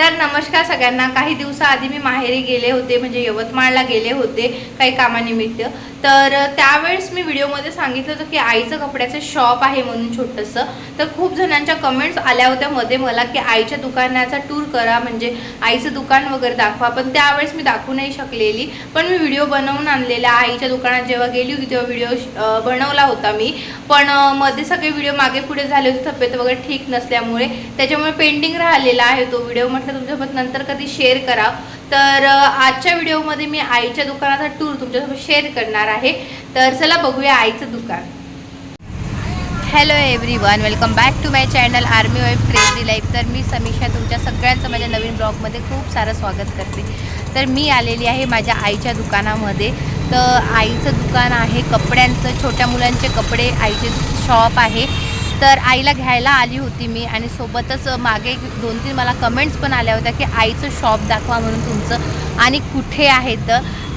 तर नमस्कार सगळ्यांना. काही दिवसाआधी मी माहेरी गेले होते म्हणजे यवतमाळला गेले होते काही कामानिमित्त. तर त्यावेळेस मी व्हिडिओमध्ये सांगितलं होतं की आईचं कपड्याचं शॉप आहे म्हणून छोटंसं. तर खूप जणांच्या कमेंट्स आल्या होत्या मध्ये मला की आईच्या दुकानाचा टूर करा म्हणजे आईचं दुकान वगैरे दाखवा. पण त्यावेळेस मी दाखवू नाही शकलेली. पण मी व्हिडिओ बनवून आणलेला. आईच्या दुकानात जेव्हा गेली होती तेव्हा व्हिडिओ बनवला होता मी. पण मध्ये सगळे व्हिडिओ मागे पुढे झाले होते. तब्येत वगैरे ठीक नसल्यामुळे. त्याच्यामुळे पेंडिंग राहिलेला आहे तो व्हिडिओ. म्हटलं तुमच्यासोबत नंतर कधी शेअर करा तर आजच्या व्हिडिओमध्ये मी आईच्या दुकानाचा टूर तुमच्यासोबत शेअर करणार आहे. तर चला बघूया आईचं दुकान. Hello everyone welcome back to my channel army wife crazy life तर मी समीक्षा तुमच्या सगळ्यांचं माझ्या नवीन ब्लॉगमध्ये खूप सारं स्वागत करते. तर मी आलेली आहे माझ्या आईच्या दुकानामध्ये. तर आईचं दुकान आहे कपड्यांचं छोट्या मुलांचे कपडे आईचे शॉप आहे. तर आईला घ्यायला आली होती मी आणि सोबतच मागे दोन तीन मला कमेंट्स पण आल्या होत्या की आईचं शॉप दाखवा म्हणून तुमचं आणि कुठे आहे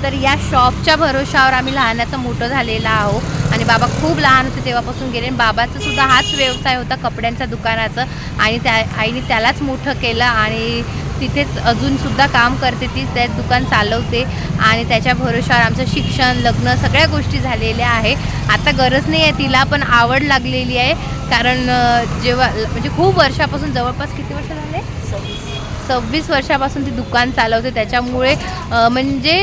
तर या शॉपच्या भरोशावर आम्ही लहानाचं मोठं झालेलं आहो आणि बाबा खूप लहान होते तेव्हापासून गेले आणि बाबाचं सुद्धा हाच व्यवसाय होता कपड्यांच्या दुकानाचं. आणि त्या आईने त्यालाच मोठं केलं आणि तिथेच अजूनसुद्धा काम करते तीच त्यात दुकान चालवते आणि त्याच्या भरोशावर आमचं शिक्षण लग्न सगळ्या गोष्टी झालेल्या आहे. आता गरज नाही आहे तिला पण आवड लागलेली आहे. कारण जेव्हा म्हणजे खूप वर्षापासून जवळपास किती वर्ष झाले? सव्वीस वर्षापासून ती दुकान चालवते. त्याच्यामुळे म्हणजे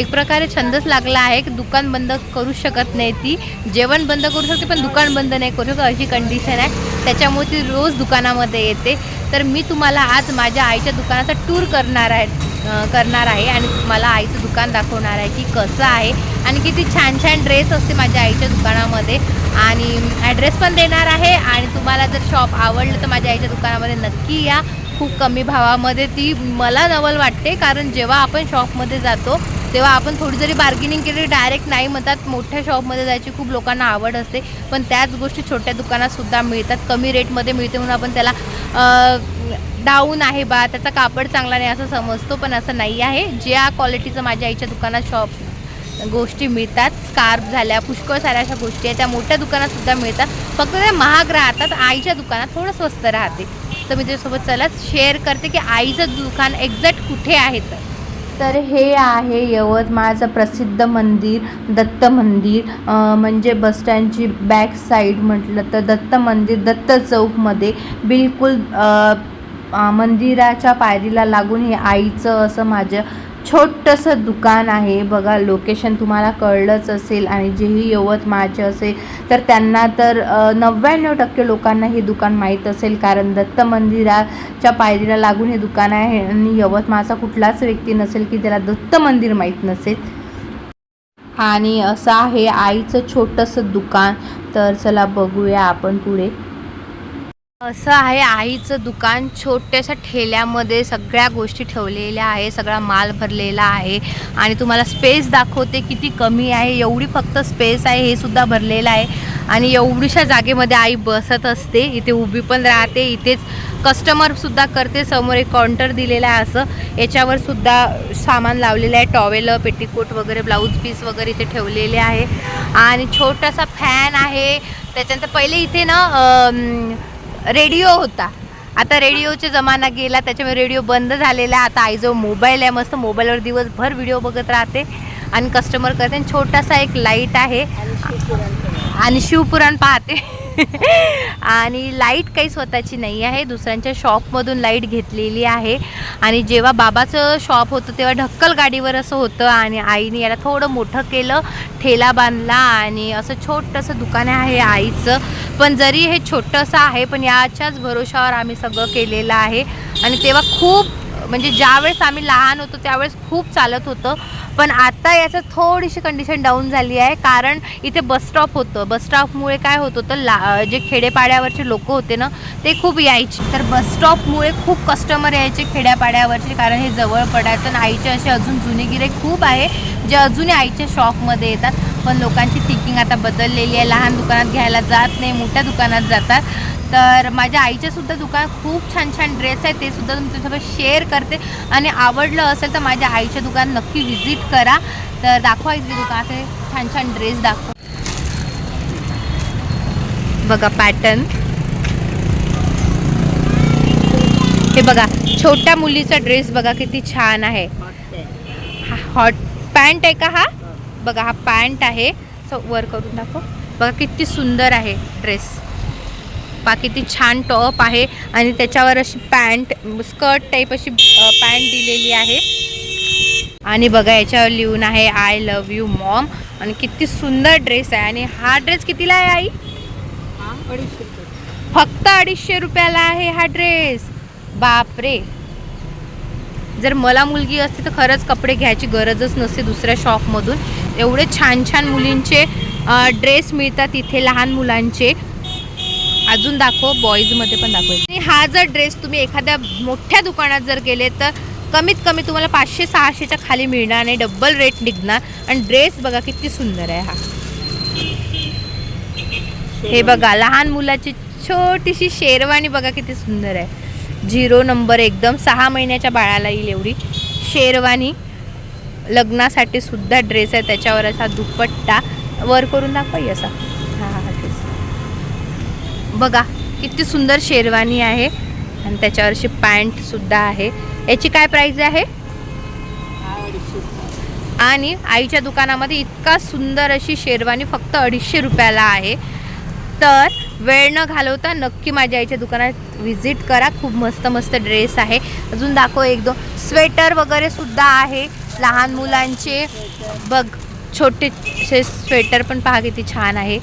एक प्रकारे छंदच लागला आहे की दुकान बंद करू शकत नाही ती. जेवण बंद करू शकते पण दुकान बंद नाही करू शकत अशी कंडिशन आहे. त्याच्यामुळे ती रोज दुकानामध्ये येते. तर मी तुम्हाला आज माझ्या आईच्या दुकानाचा टूर करणार आहे करणार आहे आणि मला आईचं दुकान दाखवणार आहे की कसं आहे आणि किती छान छान ड्रेस असते माझ्या आईच्या दुकानामध्ये. आणि ॲड्रेस पण देणार आहे आणि तुम्हाला जर शॉप आवडलं तर माझ्या आईच्या दुकानामध्ये नक्की या. खूप कमी भावामध्ये ती मला नवल वाटते कारण जेव्हा आपण शॉपमध्ये जातो तेव्हा आपण थोडी जरी बार्गेनिंग केली डायरेक्ट नाही म्हणतात मोठ्या शॉपमध्ये जायची खूप लोकांना आवड असते. पण त्याच गोष्टी छोट्या दुकानातसुद्धा मिळतात कमी रेटमध्ये मिळते म्हणून आपण त्याला डाऊन आहे बा त्याचा कापड चांगला नाही असं समजतो पण असं नाही आहे. ज्या क्वालिटीचं माझ्या आईच्या दुकानात शॉप गोष्टी मिळतात स्कार्फ झाल्या पुष्कळ साऱ्या अशा गोष्टी आहेत त्या मोठ्या दुकानातसुद्धा मिळतात. फक्त त्या महाग राहतात आईच्या दुकानात थोडं स्वस्त राहते. तर मी त्याच्यासोबत चला शेअर करते की आईचं दुकान एक्झॅक्ट कुठे आहे तर. तर हे आहे यवतमाळचं प्रसिद्ध मंदिर दत्त मंदिर. म्हणजे बसस्टँडची बॅक साईड म्हटलं तर दत्त मंदिर दत्त चौकमध्ये. बिलकुल मंदिराच्या पायरीला लागून हे आईचं असं माझं छोटंसं दुकान आहे. बघा लोकेशन तुम्हाला कळलंच असेल आणि जेही यवतमाळचे असेल तर त्यांना तर नव्याण्णव टक्के लोकांना हे दुकान माहीत असेल. कारण दत्त मंदिराच्या पायरीला लागून हे दुकान आहे आणि यवतमाळचा कुठलाच व्यक्ती नसेल की त्याला दत्त मंदिर माहीत नसेल. आणि असं आहे आईचं छोटंसं दुकान. तर चला बघूया आपण पुढे. असं आहे आईचं दुकान छोट्याशा ठेल्यामध्ये सगळ्या गोष्टी ठेवलेल्या आहे सगळा माल भरलेला आहे. आणि तुम्हाला स्पेस दाखवते किती कमी आहे एवढी फक्त स्पेस आहे हे सुद्धा भरलेलं आहे. आणि एवढीशा जागेमध्ये आई बसत असते इथे उभी पण राहते इथेच कस्टमरसुद्धा करते समोर एक काउंटर दिलेला आहे असं. याच्यावर सुद्धा सामान लावलेलं आहे टॉवेल पेटीकोट वगैरे ब्लाऊज पीस वगैरे इथे ठेवलेले आहे. आणि छोटासा फॅन आहे. त्याच्यानंतर पहिले इथे ना रेडिओ होता. आता रेडिओचा जमाना गेला त्याच्यामुळे रेडिओ बंद झालेला आता आईजवळ मोबाईल आहे मस्त मोबाईलवर दिवसभर व्हिडिओ बघत राहते आणि कस्टमर करते. आणि छोटासा एक लाइट आहे. आणि शिवपुराण पाहते. आणि लाइट काही स्वतःची नाही आहे. दुसऱ्यांच्या शॉपमधून लाइट घेतलेली आहे. आणि जेव्हा बाबाचं शॉप होतं तेव्हा ढक्कल गाडीवर असं होतं आणि आईने याला थोडं मोठं केलं ठेला बांधला आणि असं छोटंसं दुकान आहे आईचं. पण जरी हे छोटंसं आहे पण याच्याच भरोशावर आम्ही सगळं केलेलं आहे. आणि तेव्हा खूप म्हणजे ज्यावेळेस आम्ही लहान होतो त्यावेळेस खूप चालत होतं. पण आता याचं थोडीशी कंडिशन डाऊन झाली आहे. कारण इथे बसस्टॉप होतं. बसस्टॉपमुळे काय होत होतं ला जे खेडेपाड्यावरचे लोक होते ना ते खूप यायचे. तर बसस्टॉपमुळे खूप कस्टमर यायचे खेड्यापाड्यावरचे कारण हे जवळ पडायचं आणि आईचे असे अजून जुने गिरे खूप आहे जे अजूनही आईच्या शॉपमध्ये येतात. पण लोकांची थिंकिंग आता बदललेली आहे. लहान दुकानात घ्यायला जात नाही मोठ्या दुकानात जातात. तर माझ्या आईच्या सुद्धा दुकानात खूप छान छान ड्रेस आहे ते सुद्धा तुमच्यासोबत शेअर करते. आणि आवडलं असेल तर माझ्या आईच्या दुकान नक्की व्हिजिट करा. तर दाखवा इथे दुकानाचे छान छान ड्रेस दाखवा. बघा पॅटर्न हे बघा छोट्या मुलीचा ड्रेस बघा किती छान आहे. हा हॉट पॅन्ट आहे का हा? बघा हा पॅन्ट आहे. वर करून दाखव. बघा किती सुंदर आहे ड्रेस पा किती छान टॉप आहे आणि त्याच्यावर अशी पॅन्ट स्कर्ट टाईप अशी पॅन्ट दिलेली आहे. आणि बघा याच्यावर लिहून आहे आय लव्ह यू मॉम आणि किती सुंदर ड्रेस आहे. आणि हा ड्रेस कितीला आहे आई? फक्त अडीचशे रुपयाला आहे हा ड्रेस. बापरे. जर मला मुलगी असती तर खरंच कपडे घ्यायची गरजच नसते दुसऱ्या शॉपमधून एवढे छान छान मुलींचे ड्रेस मिळतात इथे लहान मुलांचे. अजून दाखव बॉईजमध्ये पण दाखव. आणि हा जर ड्रेस तुम्ही एखाद्या मोठ्या दुकानात जर गेले तर कमीत कमी तुम्हाला पाचशे सहाशेच्या खाली मिळणार आणि डबल रेट निघणार. आणि ड्रेस बघा किती सुंदर आहे हा. हे बघा लहान मुलाची छोटीशी शेरवानी बघा किती सुंदर आहे. झिरो नंबर एकदम सहा महिन्याच्या बाळाला येईल एवढी शेरवानी. लग्नासाठी सुद्धा ड्रेस आहे त्याच्यावर असा दुपट्टा. वर करून दाखवाई असा बघा किती सुंदर शेरवानी आहे. आणि त्याच्यावरची पॅन्टसुद्धा आहे. याची काय प्राईज आहे? आणि आईच्या दुकानामध्ये इतका सुंदर अशी शेरवानी फक्त अडीचशे रुपयाला आहे. तर वेळ न घालवता नक्की माझ्या आईच्या दुकानात व्हिजिट करा. खूप मस्त मस्त ड्रेस आहे. अजून दाखव एक दोन. स्वेटर वगैरे सुद्धा आहे. लहान मुलांचे. बघ छोटेसे स्वेटर पण पहा किती छान आहे.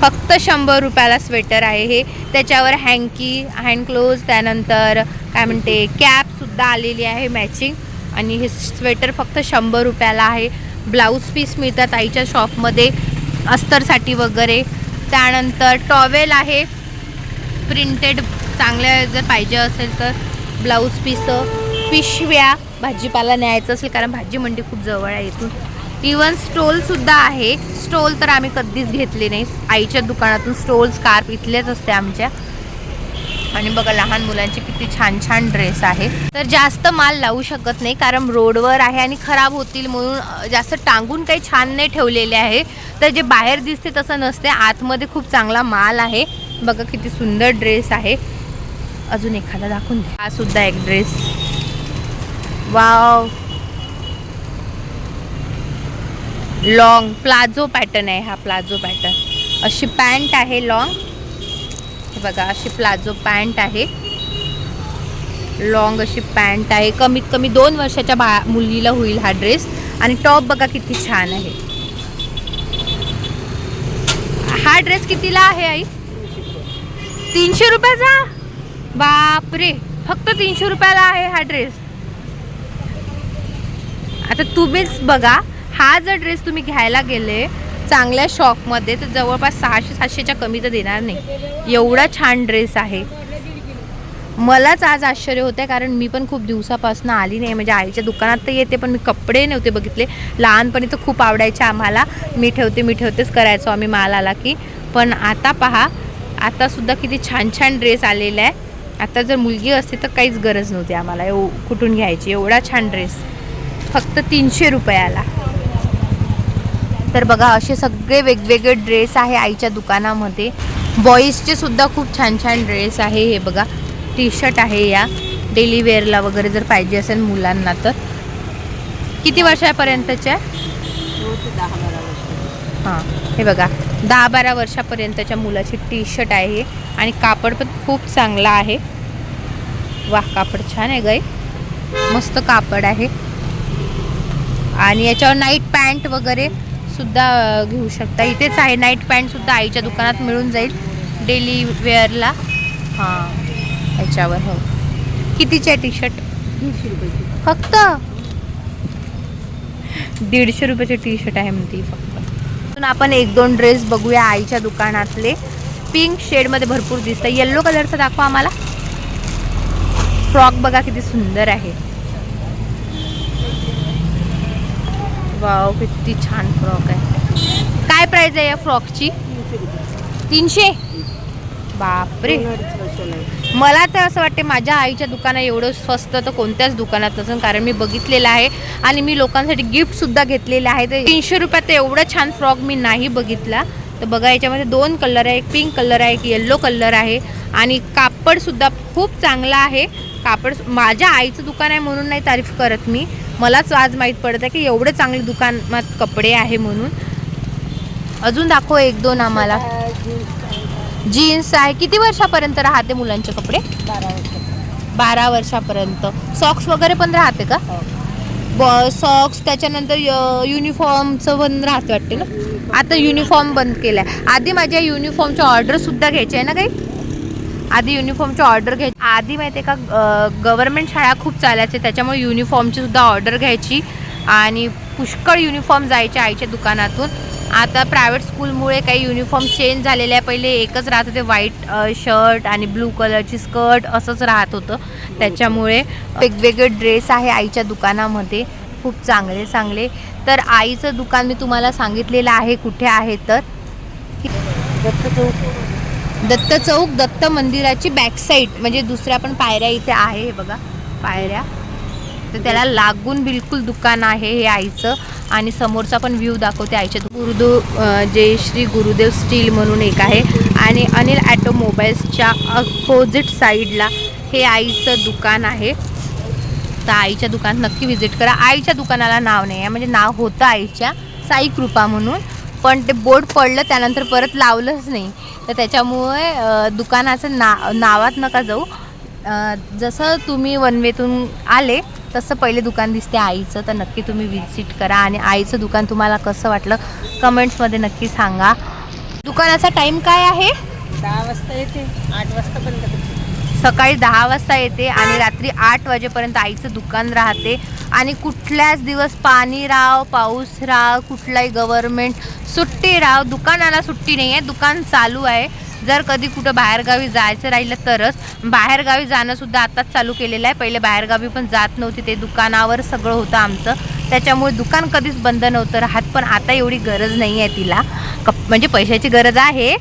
फक्त शंभर रुपयाला स्वेटर आहे हे. त्याच्यावर हँकी हँड क्लोज त्यानंतर काय म्हणते कॅपसुद्धा आलेली आहे मॅचिंग आणि हे स्वेटर फक्त शंभर रुपयाला आहे. ब्लाऊज पीस मिळतात आईच्या शॉपमध्ये अस्तरसाठी वगैरे. त्यानंतर टॉवेल आहे. प्रिंटेड चांगल्या जर पाहिजे असेल तर ब्लाऊज पीस. पिशव्या भाजीपाला न्यायचं असेल कारण भाजी मंडी खूप जवळ आहे इथून. इवन स्टोलसुद्धा आहे. स्टोल तर आम्ही कधीच घेतले नाही. आईच्या दुकानातून स्टोल स्कार्फ इथलेच असते आमच्या. आणि बघा लहान मुलांचे किती छान छान ड्रेस आहे. तर जास्त माल लावू शकत नाही कारण रोडवर आहे आणि खराब होतील म्हणून जास्त टांगून काही छान नाही ठेवलेले आहे. तर जे बाहेर दिसते तसं नसते. आतमध्ये खूप चांगला माल आहे. बघा किती सुंदर ड्रेस आहे. अजून एखादा दाखवून द्या हा सुद्धा एक dress. Wow! Long palazzo pattern आहे हा प्लाझो पॅटर्न. अशी पॅन्ट आहे लॉंग हे बघा अशी प्लाझो पॅन्ट आहे. लॉंग अशी पॅन्ट आहे. कमीत कमी दोन वर्षाच्या बा मुलीला होईल हा ड्रेस आणि टॉप बघा किती छान आहे. हा ड्रेस कितीला आहे आई? तीनशे रुपयाचा? बापरे. फक्त तीनशे रुपयाला आहे हा ड्रेस आता तुम्हीच बघा. हा जर ड्रेस तुम्ही घ्यायला गेले चांगल्या शॉपमध्ये तर जवळपास सहाशे सातशेच्या कमी तर देणार नाही. एवढा छान ड्रेस आहे. मलाच आज आश्चर्य होतं आहे कारण मी पण खूप दिवसापासून आली नाही. म्हणजे आईच्या दुकानात तर येते पण मी कपडे नव्हते बघितले. लहानपणी तर खूप आवडायचे आम्हाला. मी ठेवते मी ठेवतेच करायचो आम्ही माल आला की. पण आता पहा आतासुद्धा किती छान छान ड्रेस आलेला आहे. आता जर मुलगी असते तर काहीच गरज नव्हती आम्हाला. एव कुठून घ्यायची? एवढा छान ड्रेस फक्त तीनशे रुपयाला. तर बघा असे सगळे वेगवेगळे ड्रेस आहे आईच्या दुकानामध्ये. बॉईजचे सुद्धा खूप छान छान ड्रेस आहे हे बघा. टी शर्ट आहे या. डेली वेअरला वगैरे जर पाहिजे असेल मुलांना तर. किती वर्षापर्यंतच्या? हां हे बघा. दहा बारा वर्षापर्यंतच्या मुलाची टी शर्ट आहे. आणि कापड पण खूप चांगला आहे. वा कापड छान आहे गाई मस्त कापड आहे. आणि याच्यावर नाईट पॅन्ट वगैरे सुद्धा घेऊ शकता. इथेच आहे नाईट पॅन्ट सुद्धा आईच्या दुकानात मिळून जाईल डेली वेअरला. हां याच्यावर हो. कितीचे टी शर्ट फक्त? दीडशे रुपयाचे टी शर्ट आहे म्हणते फक्त. आपण एक दोन ड्रेस बघूया आईच्या दुकानातले. पिंक शेडमध्ये भरपूर दिसतं येल्लो कलरचा दाखवा आम्हाला. फ्रॉक बघा किती सुंदर आहे. वाव किती छान फ्रॉक आहे. काय प्राइस आहे या फ्रॉकची? तीनशे? बापरे. मला तर असं वाटते माझ्या आईच्या दुकानात एवढं स्वस्त तर कोणत्याच दुकानात नसेल कारण मी बघितलेलं आहे आणि मी लोकांसाठी गिफ्टसुद्धा घेतलेलं घेतलेले आहे तर तीनशे रुपयात एवढं छान फ्रॉक मी नाही बघितला. तर बघा याच्यामध्ये दोन कलर आहे एक पिंक कलर आहे एक येल्लो कलर आहे. आणि कापडसुद्धा खूप चांगला आहे. कापड माझ्या आईचं दुकान आहे म्हणून नाही तारीफ करत मी. मलाच आज माहीत पडत आहे की एवढे चांगले दुकानात कपडे आहे म्हणून. अजून दाखव एक दोन आम्हाला. जीन्स आहे. किती वर्षापर्यंत राहते मुलांचे कपडे? बारा वर्षापर्यंत. सॉक्स वगैरे पण राहते का? ब सॉक्स त्याच्यानंतर युनिफॉर्मचं पण राहते वाटते ना? आता युनिफॉर्म बंद केला आहे आधी माझ्या युनिफॉर्मची ऑर्डरसुद्धा घ्यायची आहे ना काही? आधी युनिफॉर्मची ऑर्डर घ्यायची आधी माहिती आहे का गव्हर्मेंट शाळा खूप चालायचे त्याच्यामुळे युनिफॉर्मची सुद्धा ऑर्डर घ्यायची आणि पुष्कळ युनिफॉर्म जायचे आईच्या दुकानातून. आता प्रायव्हेट स्कूलमुळे काही युनिफॉर्म चेंज झालेले आहे. पहिले एकच राहत होते व्हाईट शर्ट आणि ब्लू कलरची स्कर्ट असंच राहत होतं. त्याच्यामुळे वेगवेगळे ड्रेस आहे आईच्या दुकानामध्ये. खूप चांगले चांगले. तर आईचं दुकान मी तुम्हाला सांगितलेलं आहे कुठे आहे तर. दत्त चौक. दत्त मंदिराची बॅक साईड म्हणजे दुसऱ्या पण पायऱ्या इथे आहे हे बघा. पायऱ्या. तर त्याला लागून बिलकुल दुकान आहे हे आईचं. आणि समोरचा पण व्ह्यू दाखवते आईच्या. गुरुदेव जे श्री गुरुदेव स्टील म्हणून एक आहे. आणि अनिल ॲटोमोबाईल्सच्या अपोजिट साईडला हे आईचं दुकान आहे. तर आईच्या दुकानात नक्की व्हिजिट करा. आईच्या दुकानाला नाव नाही आहे. म्हणजे नाव होतं आईच्या. साई कृपा म्हणून. पण ते बोर्ड पडलं त्यानंतर परत लावलंच नाही. तर त्याच्यामुळे दुकानाचं ना नावात नका जाऊ. जसं तुम्ही वनवेतून आले तसं पहिले दुकान दिसते आईचं तर नक्की तुम्ही व्हिजिट करा. आणि आईचं दुकान तुम्हाला कसं वाटलं कमेंट्समध्ये नक्की सांगा. दुकानाचा टाईम काय आहे? दहा वाजता येते. आठ वाजता बंद सकाळी दहा वाजता येते आणि रात्री आठ वाजेपर्यंत आईचं दुकान राहते. आणि कुठल्याच दिवस पाणी राव पाऊस राव कुठलाही गव्हर्मेंट सुट्टी राव दुकानाला सुट्टी नाही आहे दुकान चालू आहे. जर कधी कुठं बाहेरगावी जायचं राहिलं तरच बाहेरगावी जाणंसुद्धा आत्ताच चालू केलेलं आहे. पहिले बाहेरगावी पण जात नव्हती ते दुकानावर सगळं होतं आमचं. त्याच्यामुळे दुकान कधीच बंद नव्हतं राहत पण आता एवढी गरज नाही आहे तिला. कप म्हणजे पैशाची गरज आहे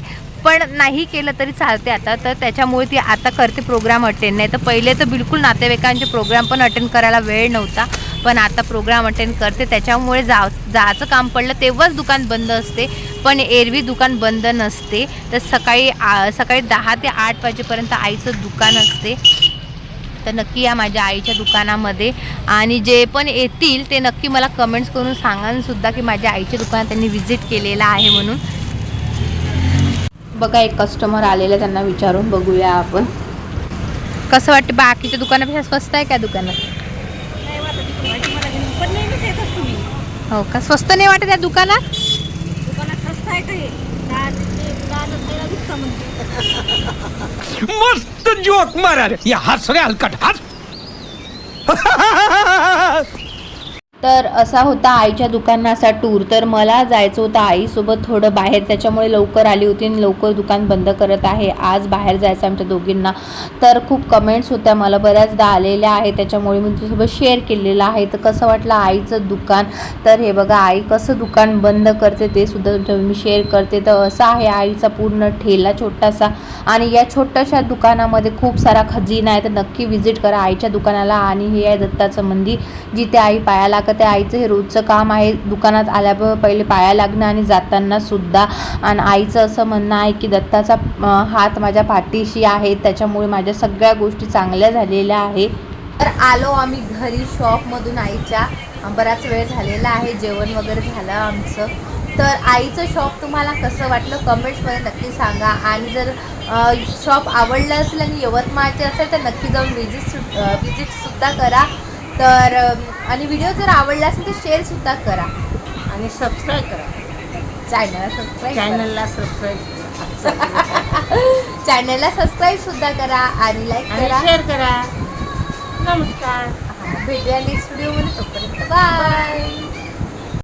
पण नाही केलं तरी चालते आता. तर त्याच्यामुळे ती आता करते प्रोग्राम अटेंड नाही तर पहिले तर बिलकुल नातेवाईकांचे प्रोग्राम पण अटेंड करायला वेळ नव्हता. पण आता प्रोग्राम अटेंड करते. त्याच्यामुळे जा जायचं काम पडलं तेव्हाच दुकान बंद असते. पण एरवी दुकान बंद नसते. तर सकाळी आ, सकाळी दहा ते आठ वाजेपर्यंत आईचं दुकान असते. तर नक्की या माझ्या आईच्या दुकानामध्ये. आणि जे पण येतील ते नक्की मला कमेंट्स करून सांगा सुद्धा की माझ्या आईच्या दुकानात त्यांनी व्हिजिट केलेलं आहे म्हणून. बघा एक कस्टमर आलेलं त्यांना विचारून बघूया आपण. कसं वाटतं? बाकीच्या दुकानापेक्षा स्वस्त आहे का दुकानात नाही वाटत माहिती मला घेऊन पण नेहमीच येतात तुम्ही हो का? स्वस्त नाही वाटत या दुकानात? दुकानात स्वस्त आहे मस्त जोक मारा रे. या हस रे हलकट. हस तर असा होता आईच्या दुकानाचा टूर तर मला जायचं होतं आईसोबत थोडं बाहेर. त्याच्यामुळे लवकर आली होती आणि लवकर दुकान बंद करत आहे. आज बाहेर जायचं आमच्या दोघींना. तर खूप कमेंट्स होत्या. मला बऱ्याचदा आलेल्या आहे त्याच्यामुळे मी तुझ्यासोबत शेअर केलेलं आहे. तर कसं वाटलं आईचं दुकान? तर हे बघा आई कसं दुकान बंद करते ते सुद्धा तुमच्या मी शेअर करते. तर असं आहे आईचा पूर्ण ठेला छोटासा. आणि या छोट्याशा दुकानामध्ये खूप सारा खजिना आहे. तर नक्की व्हिजिट करा आईच्या दुकानाला. आणि हे आहे दत्ताचं मंदिर जिथे आई पाया लागत त्या आईचं हे रोजचं काम आहे दुकानात आल्यावर पहिले पाया लागणं आणि जाताना सुद्धा. आणि आईचं असं म्हणणं आहे की दत्ताचा हात माझ्या पाठीशी आहे त्याच्यामुळे माझ्या सगळ्या गोष्टी चांगल्या झालेल्या आहे. तर आलो आम्ही घरी शॉपमधून आईच्या. बराच वेळ झालेला आहे जेवण वगैरे झालं आमचं. तर आईचं शॉप तुम्हाला कसं वाटलं कमेंट्समध्ये नक्की सांगा. आणि जर शॉप आवडलं असेल आणि यवतमाळचे असेल तर नक्की जाऊन विजिट विजिटसुद्धा करा. तर आणि व्हिडिओ जर आवडला असेल तर शेअरसुद्धा करा. आणि सबस्क्राईब करा. चॅनलला सबस्क्राईब चॅनलला सबस्क्राईब चॅनलला सबस्क्राईबसुद्धा करा आणि लाईक करा. शेअर करा. नमस्कार. भेटूया नेक्स्ट व्हिडिओमध्ये तोपर्यंत बाय